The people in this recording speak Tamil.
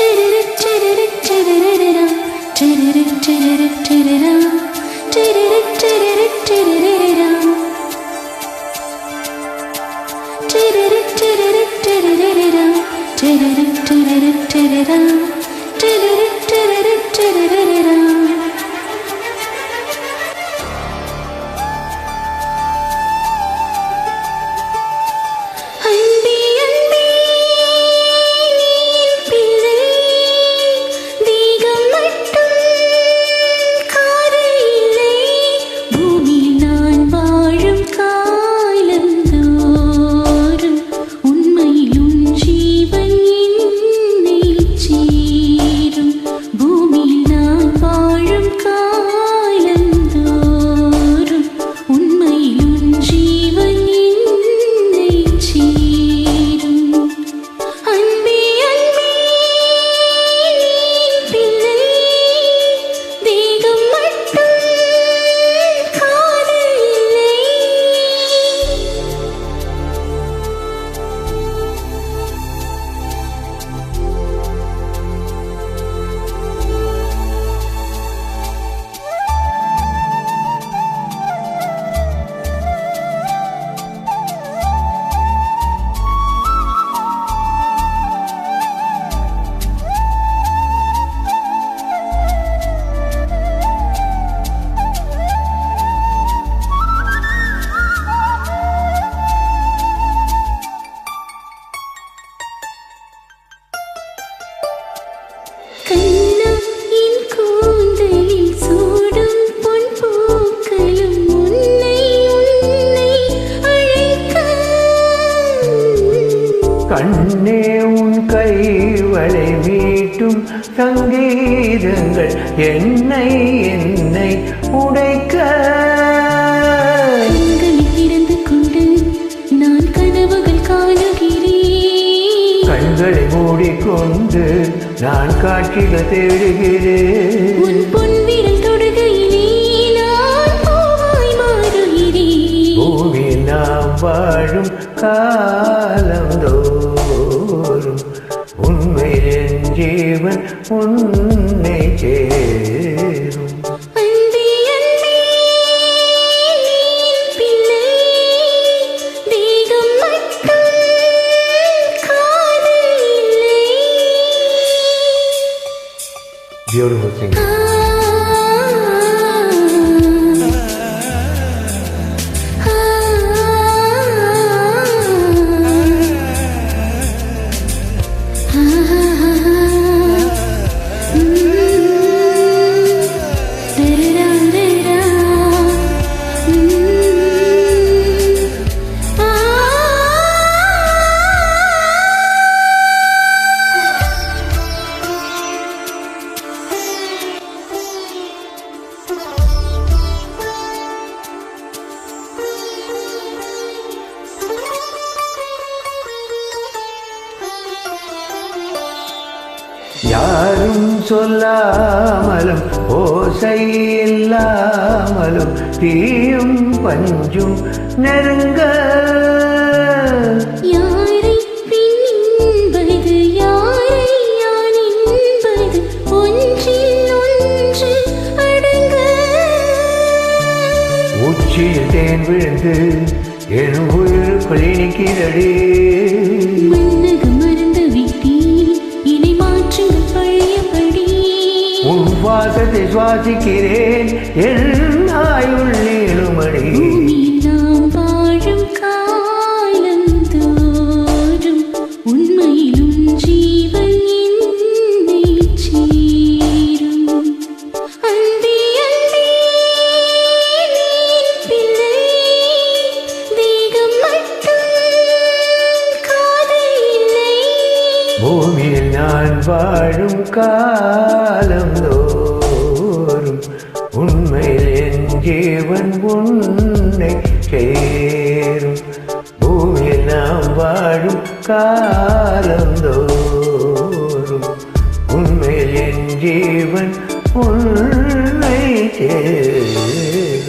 அன்பே கண்ணே உன் கைவளை மீட்டும் சங்கீதங்கள் என்னை என்னை உடைக்க. கண்களை மூடிக்கொண்டு நான் காட்சிகள் தேடுகிறேன். நாம் வாழும் காலந்தோறும் உண்மை என் ஜீவன் உன்னை சேரும் அன்பே அன்பே யாரும் சொல்லாமலும் ஓசை இல்லாமலும் தீயும் பஞ்சும் நெருங்க. உச்சியில் தேன் விழுந்து என் உயிருக்குள் இனிக்கிறடி. உன் வாசத்தை சுவாசிக்கிறேன். என் ஆயுள் பூமியில் நாம் வாழும் காலந்தோறும் உண்மையிலும் ஜீவன் பூமியில் நான் வாழும் காலம் தோறும் உண்மையில் என் ஜீவன் உன்னை சேரும் பூமியில் நாம் வாழும் காலந்தோறும். உண்மையில் என் ஜீவன் உன்னை சேரும்